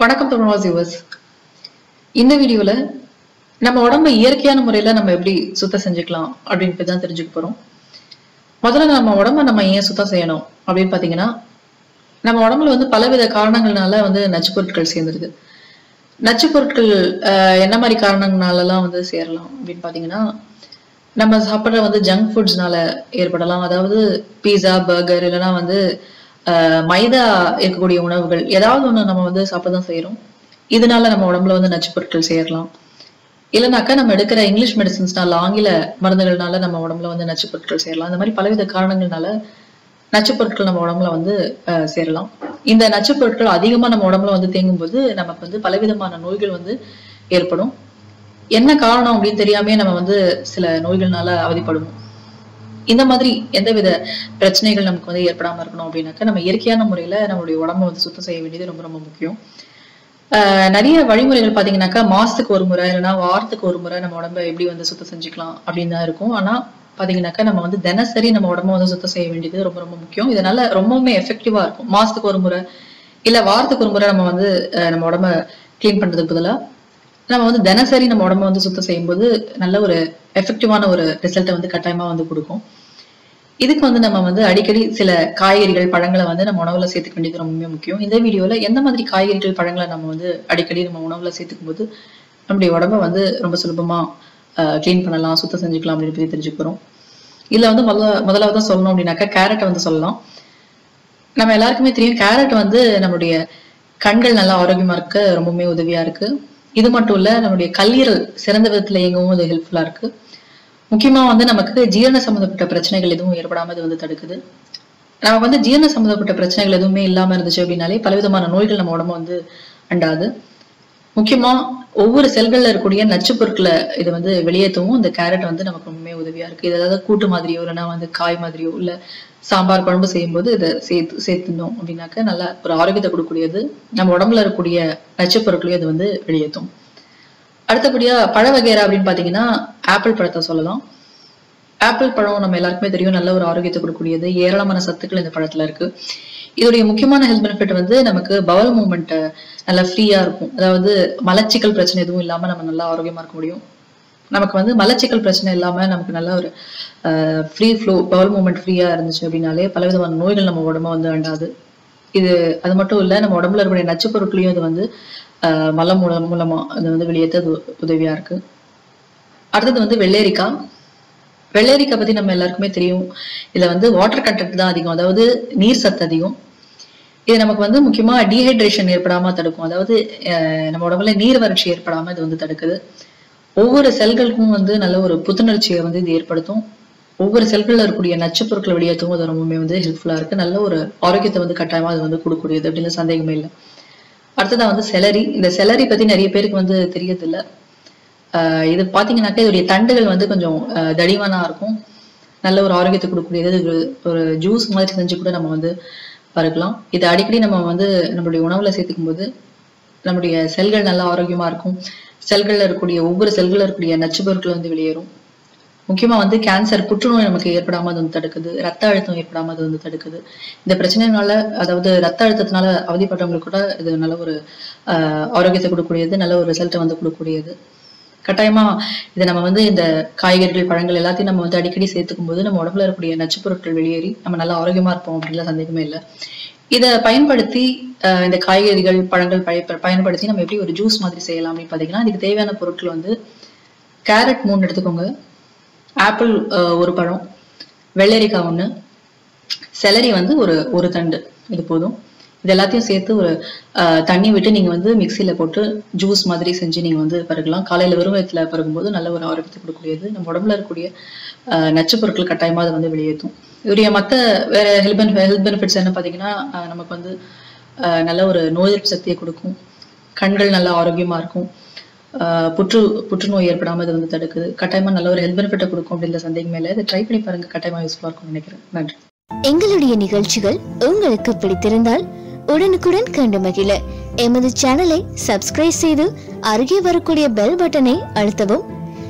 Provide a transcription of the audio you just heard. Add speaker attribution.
Speaker 1: வணக்கம் தமிழ் வியூவர்ஸ் இந்த வீடியோவில் நம்ம உடம்ப இயற்கையான முறையில நம்ம எப்படி சுத்தம் செஞ்சுக்கலாம் அப்படின்னு தான் தெரிஞ்சுக்க போறோம். முதல்ல நம்ம உடம்ப நம்ம ஏன் சுத்தம் செய்யணும் அப்படின்னு பார்த்தீங்கன்னா நம்ம உடம்புல வந்து பலவித காரணங்கள்னால வந்து நச்சு பொருட்கள் சேர்ந்துருது. நச்சு பொருட்கள் ஆஹ், என்ன மாதிரி காரணங்களாலலாம் வந்து சேரலாம் அப்படின்னு பார்த்தீங்கன்னா நம்ம சாப்பிட்ற வந்து ஜங்க் ஃபுட்ஸ்னால ஏற்படலாம். அதாவது பீஸா பர்கர் இல்லைன்னா வந்து மைதா இருக்கக்கூடிய உணவுகள் ஏதாவது ஒண்ணு நம்ம வந்து சாப்பிட தான் செய்யறோம் இதனால நம்ம உடம்புல வந்து நச்சு பொருட்கள் சேரலாம். இல்லைனாக்கா நம்ம எடுக்கிற இங்கிலீஷ் மெடிசின்ஸ்னால ஆங்கில மருந்துகள்னால நம்ம உடம்புல வந்து நச்சு பொருட்கள் சேரலாம். இந்த மாதிரி பலவித காரணங்கள்னால நச்சு பொருட்கள் நம்ம உடம்புல வந்து சேரலாம். இந்த நச்சு பொருட்கள் அதிகமா நம்ம உடம்புல வந்து தேங்கும் போது நமக்கு வந்து பலவிதமான நோய்கள் வந்து ஏற்படும். என்ன காரணம் அப்படின்னு தெரியாமே நம்ம வந்து சில நோய்கள்னால அவதிப்படுவோம். இந்த மாதிரி எந்தவித பிரச்சனைகள் நமக்கு வந்து ஏற்படாமல் இருக்கணும் அப்படின்னாக்கா நம்ம இயற்கையான முறையில் நம்மளுடைய உடம்ப வந்து சுத்தம் செய்ய வேண்டியது ரொம்ப ரொம்ப முக்கியம். நிறைய வழிமுறைகள் பார்த்தீங்கன்னாக்கா மாசத்துக்கு ஒரு முறை இல்லைன்னா வாரத்துக்கு ஒரு முறை நம்ம உடம்ப எப்படி வந்து சுத்தம் செஞ்சுக்கலாம் அப்படின்னு தான் இருக்கும். ஆனால் பாத்தீங்கன்னாக்கா நம்ம வந்து தினசரி நம்ம உடம்ப வந்து சுத்தம் செய்ய வேண்டியது ரொம்ப ரொம்ப முக்கியம். இதனால ரொம்பவுமே எஃபெக்டிவாக இருக்கும். மாசத்துக்கு ஒரு முறை இல்லை வாரத்துக்கு ஒரு முறை நம்ம வந்து நம்ம உடம்ப க்ளீன் பண்ணுறதுக்கு பதிலாக நம்ம வந்து தினசரி நம்ம உடம்ப வந்து சுத்தம் செய்யும்போது நல்ல ஒரு எஃபெக்டிவான ஒரு ரிசல்ட்டை வந்து கட்டாயமாக வந்து கொடுக்கும். இதுக்கு வந்து நம்ம வந்து அடிக்கடி சில காய்கறிகள் பழங்களை வந்து நம்ம உணவுல சேர்த்துக்க வேண்டியது ரொம்பவே முக்கியம். இந்த வீடியோல எந்த மாதிரி காய்கறிகள் பழங்களை நம்ம வந்து அடிக்கடி நம்ம உணவுல சேர்த்துக்கும் போது நம்முடைய உடம்ப வந்து ரொம்ப சுலபமா க்ளீன் பண்ணலாம் சுத்தம் செஞ்சுக்கலாம் அப்படின்னு பத்தி தெரிஞ்சுக்கிறோம். இதில் இதுல வந்து முதல்ல முதலாவதா சொல்லணும் அப்படின்னாக்கா கேரட்டை வந்து சொல்லலாம். நம்ம எல்லாருக்குமே தெரியும் கேரட் வந்து நம்மளுடைய கண்கள் நல்லா ஆரோக்கியமா இருக்க ரொம்பவுமே உதவியா இருக்கு. இது மட்டும் இல்ல நம்மளுடைய கல்லீரல் சிறந்த விதத்துல இயங்கவும் அது ஹெல்ப்ஃபுல்லா இருக்கு. முக்கியமா வந்து நமக்கு ஜீரண சம்மந்தப்பட்ட பிரச்சனைகள் எதுவும் ஏற்படாம இது வந்து தடுக்குது. நமக்கு வந்து ஜீரண சம்மந்தப்பட்ட பிரச்சனைகள் எதுவுமே இல்லாம இருந்துச்சு அப்படின்னாலே பலவிதமான நோய்கள் நம்ம உடம்பு வந்து அண்டாது. முக்கியமா ஒவ்வொரு செல்கள்ல இருக்கக்கூடிய நச்சு பொருட்களை இது வந்து வெளியேற்றவும் இந்த கேரட் வந்து நமக்கு உதவியா இருக்கு. இது ஏதாவது கூட்டு மாதிரியோ இல்லைன்னா வந்து காய் மாதிரியோ இல்ல சாம்பார் குழம்பு செய்யும்போது இதை சேர்த்து சேர்த்துனோம் அப்படின்னாக்க நல்லா ஒரு ஆரோக்கியத்தை கொடுக்கக்கூடியது. நம்ம உடம்புல இருக்கக்கூடிய நச்சு பொருட்களையும் அது வந்து வெளியேற்றும். அடுத்தபடியா பழ வகைரா அப்படின்னு பாத்தீங்கன்னா ஆப்பிள் பழத்தை சொல்லலாம். ஆப்பிள் பழம் நம்ம எல்லாருக்குமே தெரியும் நல்ல ஒரு ஆரோக்கியத்தை கொடுக்கக்கூடியது. ஏராளமான சத்துக்கள் இந்த பழத்துல இருக்கு. இதோடைய முக்கியமான ஹெல்த் பெனிஃபிட் வந்து நமக்கு பவல் மூவ்மெண்ட் நல்லா ஃப்ரீயா இருக்கும். அதாவது மலச்சிக்கல் பிரச்சனை எதுவும் இல்லாம நம்ம நல்லா ஆரோக்கியமா இருக்க முடியும். நமக்கு வந்து மலச்சிக்கல் பிரச்சனை இல்லாமல் நமக்கு நல்ல ஒரு ஃப்ரீ ஃப்ளோ பவல் மூமெண்ட் ஃப்ரீயா இருந்துச்சு அப்படின்னாலே பலவிதமான நோய்கள் நம்ம உடம்ப வந்து வேண்டாது இது அது மட்டும் இல்ல நம்ம உடம்புல இருக்கக்கூடிய நச்சு பொருட்களையும் இது வந்து ஆஹ் மலம் மூலம் மூலமாக அது வந்து வெளியேற்ற உதவியாக உதவியா இருக்கு. அடுத்தது வந்து வெள்ளேரிக்காய் வெள்ளேரிக்காய் பத்தி நம்ம எல்லாருக்குமே தெரியும். இதுல வந்து வாட்டர் கண்டென்ட் தான் அதிகம். அதாவது நீர் சத்து அதிகம். இது நமக்கு வந்து முக்கியமா டீஹைட்ரேஷன் ஏற்படாம தடுக்கும். அதாவது நம்ம உடம்புல நீர் வறட்சி ஏற்படாம இது வந்து தடுக்குது. ஒவ்வொரு செல்களுக்கும் வந்து நல்ல ஒரு புத்துணர்ச்சியை வந்து இது ஏற்படுத்தும். ஒவ்வொரு செல்களில் இருக்கக்கூடிய நச்சு பொருட்களை வெளியேற்றவும் அது ரொம்பவுமே வந்து ஹெல்ப்ஃபுல்லாக இருக்குது நல்ல ஒரு ஆரோக்கியத்தை வந்து கட்டாயமாக அது வந்து கொடுக்கக்கூடியது அப்படின்னு சந்தேகமே இல்லை. அடுத்ததான் வந்து செலரி. இந்த செலரி பற்றி நிறைய பேருக்கு வந்து தெரியறதில்ல. இது பார்த்தீங்கனாக்கா இதோடைய தண்டுகள் வந்து கொஞ்சம் ஆஹ் இருக்கும். நல்ல ஒரு ஆரோக்கியத்தை கொடுக்கக்கூடியது. இது ஒரு- ஒரு ஜூஸ் மாதிரி செஞ்சு கூட நம்ம வந்து பருக்கலாம். இது அடிக்கடி நம்ம வந்து நம்மளுடைய உணவில் சேர்த்துக்கும் போது நம்முடைய செல்கள் நல்லா ஆரோக்கியமா இருக்கும். செல்கள்ல இருக்கக்கூடிய ஒவ்வொரு செல்கள்ல இருக்கக்கூடிய நச்சு பொருட்கள் வந்து வெளியேறும். முக்கியமா வந்து கேன்சர் புற்றுநோய் நமக்கு ஏற்படாம அது வந்து தடுக்குது. ரத்த அழுத்தம் ஏற்படாம அது வந்து தடுக்குது. இந்த பிரச்சனைனால அதாவது ரத்த அழுத்தத்தினால அவதிப்பட்டவங்களுக்கு கூட இது நல்ல ஒரு ஆஹ் ஆரோக்கியத்தை கொடுக்கக்கூடியது நல்ல ஒரு ரிசல்ட்டை வந்து கொடுக்கக்கூடியது. கட்டாயமா இதை நம்ம வந்து இந்த காய்கறிகள் பழங்கள் எல்லாத்தையும் நம்ம வந்து அடிக்கடி சேர்த்துக்கும் போது நம்ம உடம்புல இருக்கக்கூடிய நச்சு பொருட்கள் வெளியேறி நம்ம நல்லா ஆரோக்கியமா இருப்போம் அப்படின்லாம் சந்தேகமே இல்லை. இதை பயன்படுத்தி இந்த காய்கறிகள் பழங்கள் பயன்படுத்தி நம்ம எப்படி ஒரு ஜூஸ் மாதிரி செய்யலாம் அப்படின்னு பார்த்தீங்கன்னா இதுக்கு தேவையான பொருட்கள் வந்து கேரட் மூணு எடுத்துக்கோங்க. ஆப்பிள் ஒரு பழம். வெள்ளரிக்காய் ஒன்று செலரி வந்து ஒரு ஒரு தண்டு. இது போதும். இது எல்லாத்தையும் சேர்த்து ஒரு தண்ணி விட்டு நீங்கள் வந்து மிக்சியில் போட்டு ஜூஸ் மாதிரி செஞ்சு நீங்கள் வந்து பருகலாம். காலையில் வெறும் வயத்தில் பருகும்போது நல்ல ஒரு ஆரோக்கியத்தை கொடுக்கக்கூடியது. நம்ம உடம்புல இருக்கக்கூடிய ஆஹ், நச்சு பொருட்கள் கட்டாயமாக அதை வந்து வெளியேற்றும். இவருடைய மற்ற வேற ஹெல்த் ஹெல்த் பெனிஃபிட்ஸ் என்ன பார்த்தீங்கன்னா நமக்கு வந்து நல்ல ஒரு நோய் எதிர்ப்பு சக்தியை கொடுக்கும். கண்கள் நல்லா ஆரோக்கியமாக இருக்கும். புற்று புற்றுநோய் ஏற்படாமல் இது வந்து தடுக்குது. கட்டாயமாக நல்ல ஒரு ஹெல்த் பெனிஃபிட்டை கொடுக்கும் அப்படின்ற சந்தேகம் மேலே இதை ட்ரை பண்ணி பாருங்க. கட்டாயமாக யூஸ்ஃபுல்லாக இருக்கும்னு நினைக்கிறேன். நன்றி.
Speaker 2: எங்களுடைய நிகழ்ச்சிகள் உங்களுக்கு பிடித்திருந்தால் உடனுக்குடன் கண்டு மகிழ. எமது சேனலை சப்ஸ்கிரைப் செய்து அருகே வரக்கூடிய பெல் பட்டனை அழுத்தவும்